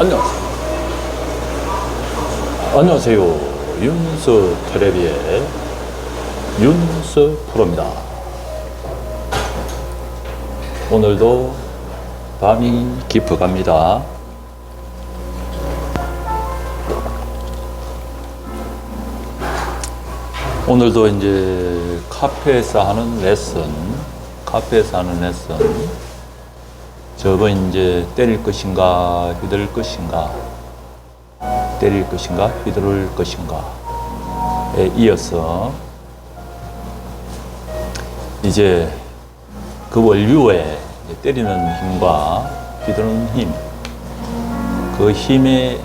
안녕하세요. 안녕하세요. 윤서 테레비의 윤서 프로입니다. 오늘도 밤이 깊어갑니다. 오늘도 이제 카페에서 하는 레슨, 카페에서 하는 레슨, 저번 이제 때릴 것인가 휘두를 것인가 때릴 것인가 휘두를 것인가에 이어서 이제 그 원류에 때리는 힘과 휘두르는 힘, 그 힘의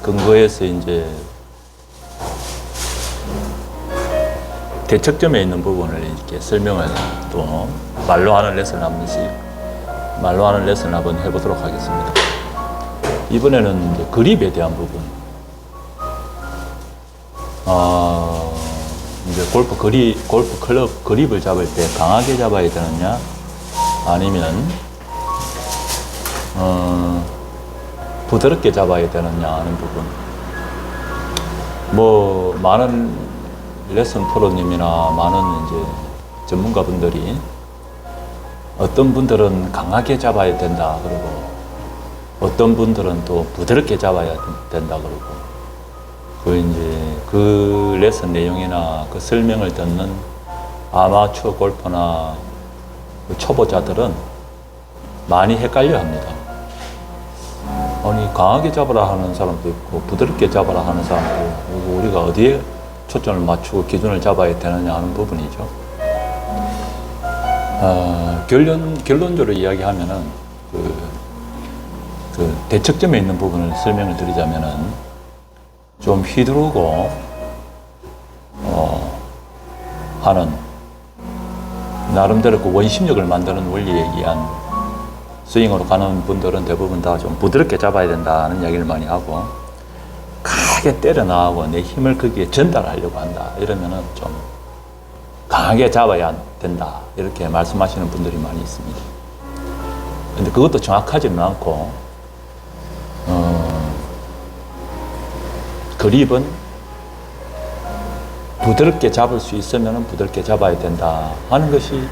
근거에서 이제 대척점에 있는 부분을 이렇게 설명을 또 말로 하는 레슨 한 번씩 말로 하는 레슨을 한번 해보도록 하겠습니다. 이번에는 그립에 대한 부분. 어, 이제 골프 그립, 골프 클럽 그립을 잡을 때 강하게 잡아야 되느냐, 아니면, 어, 부드럽게 잡아야 되느냐 하는 부분. 뭐, 많은 레슨 프로님이나 많은 이제 전문가분들이 어떤 분들은 강하게 잡아야 된다 그러고 어떤 분들은 또 부드럽게 잡아야 된다 그러고 그 이제 그 레슨 내용이나 그 설명을 듣는 아마추어 골퍼나 그 초보자들은 많이 헷갈려 합니다. 아니 강하게 잡아라 하는 사람도 있고 부드럽게 잡아라 하는 사람도 있고 우리가 어디에 초점을 맞추고 기준을 잡아야 되느냐 하는 부분이죠. 어, 결론, 결론적으로 이야기하면은, 그, 그 대척점에 있는 부분을 설명을 드리자면은, 좀 휘두르고, 어, 하는, 나름대로 그 원심력을 만드는 원리에 의한 스윙으로 가는 분들은 대부분 다 좀 부드럽게 잡아야 된다는 이야기를 많이 하고, 강하게 때려 나가고 내 힘을 거기에 전달하려고 한다. 이러면은 좀 강하게 잡아야 된다. 이렇게 말씀하시는 분들이 많이 있습니다. 근데 그것도 정확하지는 않고, 어, 그립은 부드럽게 잡을 수 있으면 부드럽게 잡아야 된다 하는 것이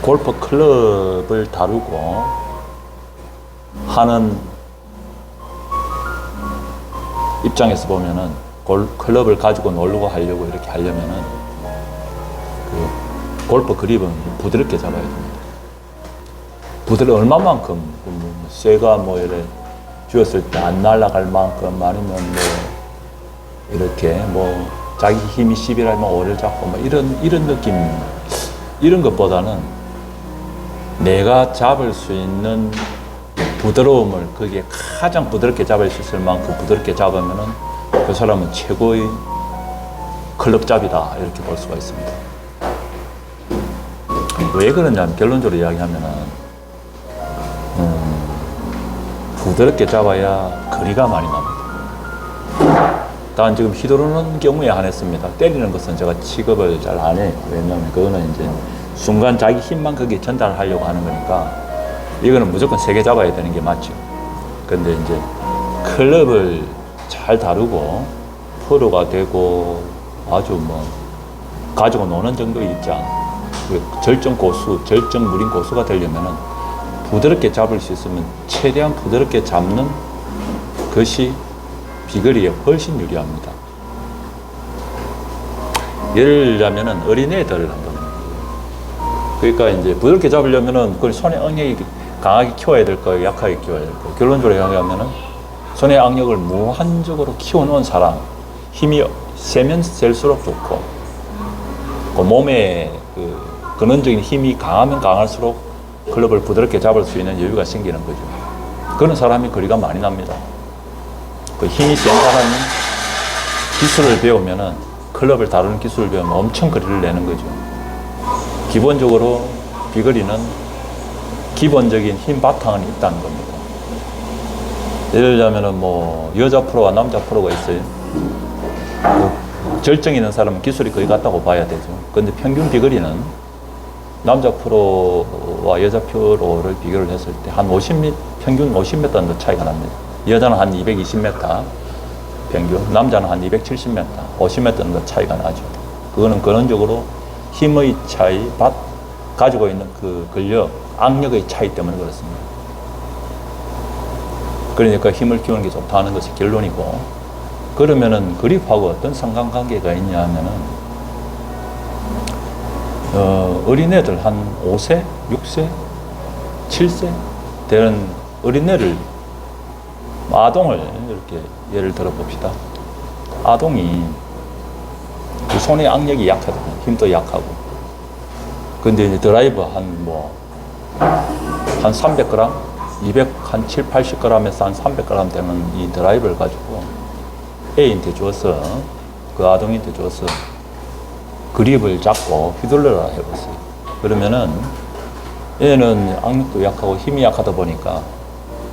골프 클럽을 다루고 하는 입장에서 보면은 골, 클럽을 가지고 놀고 하려고 이렇게 하려면은 그 골프 그립은 부드럽게 잡아야 됩니다. 부드러 얼마만큼 그 뭐, 쇠가 뭐 이래 쥐었을 때 안 날아갈 만큼 아니면 뭐 이렇게 뭐 자기 힘이 10이라면 오를 잡고 뭐 이런 이런 느낌 이런 것보다는 내가 잡을 수 있는 부드러움을 거기에 가장 부드럽게 잡을 수 있을 만큼 부드럽게 잡으면은 그 사람은 최고의 클럽잡이다 이렇게 볼 수가 있습니다. 왜 그러냐 면 결론적으로 이야기하면은 음, 부드럽게 잡아야 거리가 많이 납니다. 단 지금 휘두르는 경우에 한했습니다. 때리는 것은 제가 취급을 잘 안 해요. 왜냐하면 그거는 이제 순간 자기 힘만 거기에 전달하려고 하는 거니까 이거는 무조건 세게 잡아야 되는 게 맞죠. 근데 이제 클럽을 잘 다루고 프로가 되고 아주 뭐 가지고 노는 정도 입장, 그 절정 고수, 절정 무린 고수가 되려면은 부드럽게 잡을 수 있으면 최대한 부드럽게 잡는 것이 비거리에 훨씬 유리합니다. 예를 들자면은 어린애들을 한번 그러니까 이제 부드럽게 잡으려면은 그걸 손에 응력이 강하게 키워야 될 거예요, 약하게 키워야 될 거예요. 결론적으로 이야기하면은 손의 악력을 무한적으로 키워놓은 사람, 힘이 세면 셀수록 좋고, 그 몸에 그 근원적인 힘이 강하면 강할수록 클럽을 부드럽게 잡을 수 있는 여유가 생기는 거죠. 그런 사람이 거리가 많이 납니다. 그 힘이 센 사람이 기술을 배우면은 클럽을 다루는 기술을 배우면 엄청 거리를 내는 거죠. 기본적으로 비거리는 기본적인 힘 바탕은 있다는 겁니다. 예를 들자면은 뭐 여자 프로와 남자 프로가 있어요. 그 절정 있는 사람은 기술이 거의 같다고 봐야 되죠. 근데 평균 비거리는 남자 프로와 여자 프로를 비교를 했을 때 한 50m, 평균 50m 정도 차이가 납니다. 여자는 한 220m 평균, 남자는 한 270m, 50m 정도 차이가 나죠. 그거는 근원적으로 힘의 차이, 받, 가지고 있는 그 근력, 악력의 차이 때문에 그렇습니다. 그러니까 힘을 키우는 게 좋다는 것이 결론이고, 그러면은 그립하고 어떤 상관관계가 있냐 하면은, 어, 어린애들 한 5세, 6세, 7세 되는 어린애를 아동을 이렇게 예를 들어 봅시다. 아동이 그 손의 악력이 약하거든요. 힘도 약하고. 근데 이제 드라이버 한 뭐, 한 300g? 200, 한 7, 80g에서 한 300g 되는 이 드라이버를 가지고 애인한테 줘서, 그 아동한테 줘서 그립을 잡고 휘둘러라 해보세요. 그러면은 얘는 악력도 약하고 힘이 약하다 보니까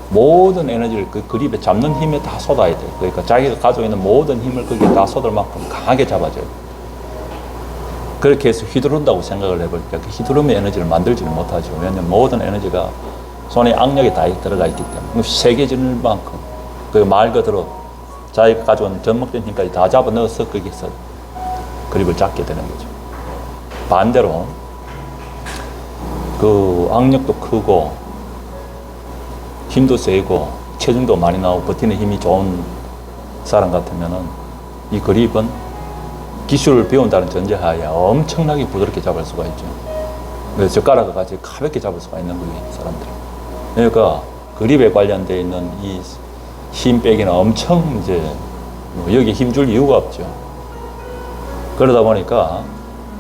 모든 에너지를 그 그립에 잡는 힘에 다 쏟아야 돼요. 그러니까 자기가 가지고 있는 모든 힘을 거기에 다 쏟을 만큼 강하게 잡아줘요. 그렇게 해서 휘두른다고 생각을 해볼 때 그 휘두름의 에너지를 만들지는 못하죠. 왜냐하면 모든 에너지가 손에 악력이 다 들어가 있기 때문에 세계질 만큼 그 말 그대로 자기가 가져온 전목된 힘까지 다 잡아 넣어서 거기서 그립을 잡게 되는 거죠. 반대로 그 악력도 크고 힘도 세고 체중도 많이 나오고 버티는 힘이 좋은 사람 같으면은 이 그립은 기술을 배운다는 전제하에 엄청나게 부드럽게 잡을 수가 있죠. 그래서 젓가락을 같이 가볍게 잡을 수가 있는 거예요, 이 사람들은. 그러니까 그립에 관련되어 있는 이 힘 빼기는 엄청 이제 뭐 여기 힘줄 이유가 없죠. 그러다 보니까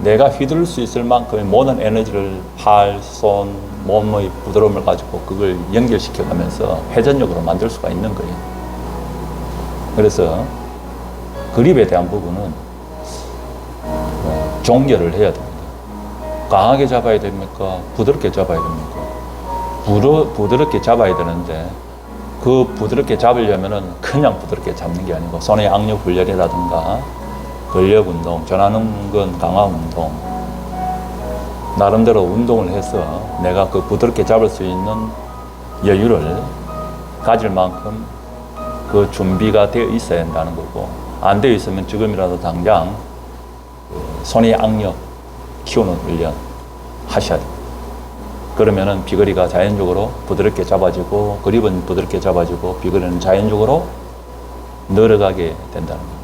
내가 휘두를 수 있을 만큼의 모든 에너지를 팔, 손, 몸의 부드러움을 가지고 그걸 연결시켜 가면서 회전력으로 만들 수가 있는 거예요. 그래서 그립에 대한 부분은 어, 종결을 해야 됩니다. 강하게 잡아야 됩니까? 부드럽게 잡아야 됩니까? 부드, 부드럽게 잡아야 되는데 그 부드럽게 잡으려면은 그냥 부드럽게 잡는 게 아니고 손의 악력 훈련이라든가 근력 운동, 전하는건 강화 운동, 나름대로 운동을 해서 내가 그 부드럽게 잡을 수 있는 여유를 가질 만큼 그 준비가 되어 있어야 한다는 거고, 안 되어 있으면 지금이라도 당장 그 손의 악력 키우는 훈련 하셔야 돼요. 그러면은 비거리가 자연적으로 부드럽게 잡아지고, 그립은 부드럽게 잡아지고, 비거리는 자연적으로 늘어가게 된다는 겁니다.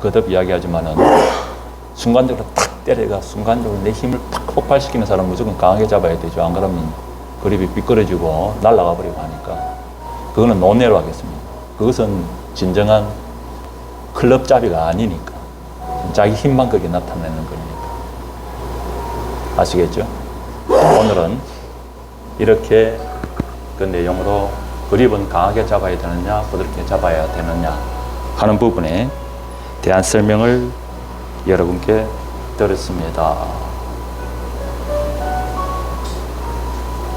거듭 이야기하지만은 순간적으로 탁 때려가 순간적으로 내 힘을 탁 폭발시키는 사람은 무조건 강하게 잡아야 되죠. 안 그러면 그립이 미끄러지고 날아가 버리고 하니까 그거는 논외로 하겠습니다. 그것은 진정한 클럽 잡이가 아니니까 자기 힘만 거기에 나타내는 거니까 아시겠죠? 오늘은 이렇게 그 내용으로 그립은 강하게 잡아야 되느냐 부드럽게 잡아야 되느냐 하는 부분에 대한 설명을 여러분께 드렸습니다.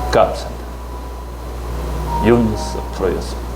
감사합니다. 윤스 프로였습니다.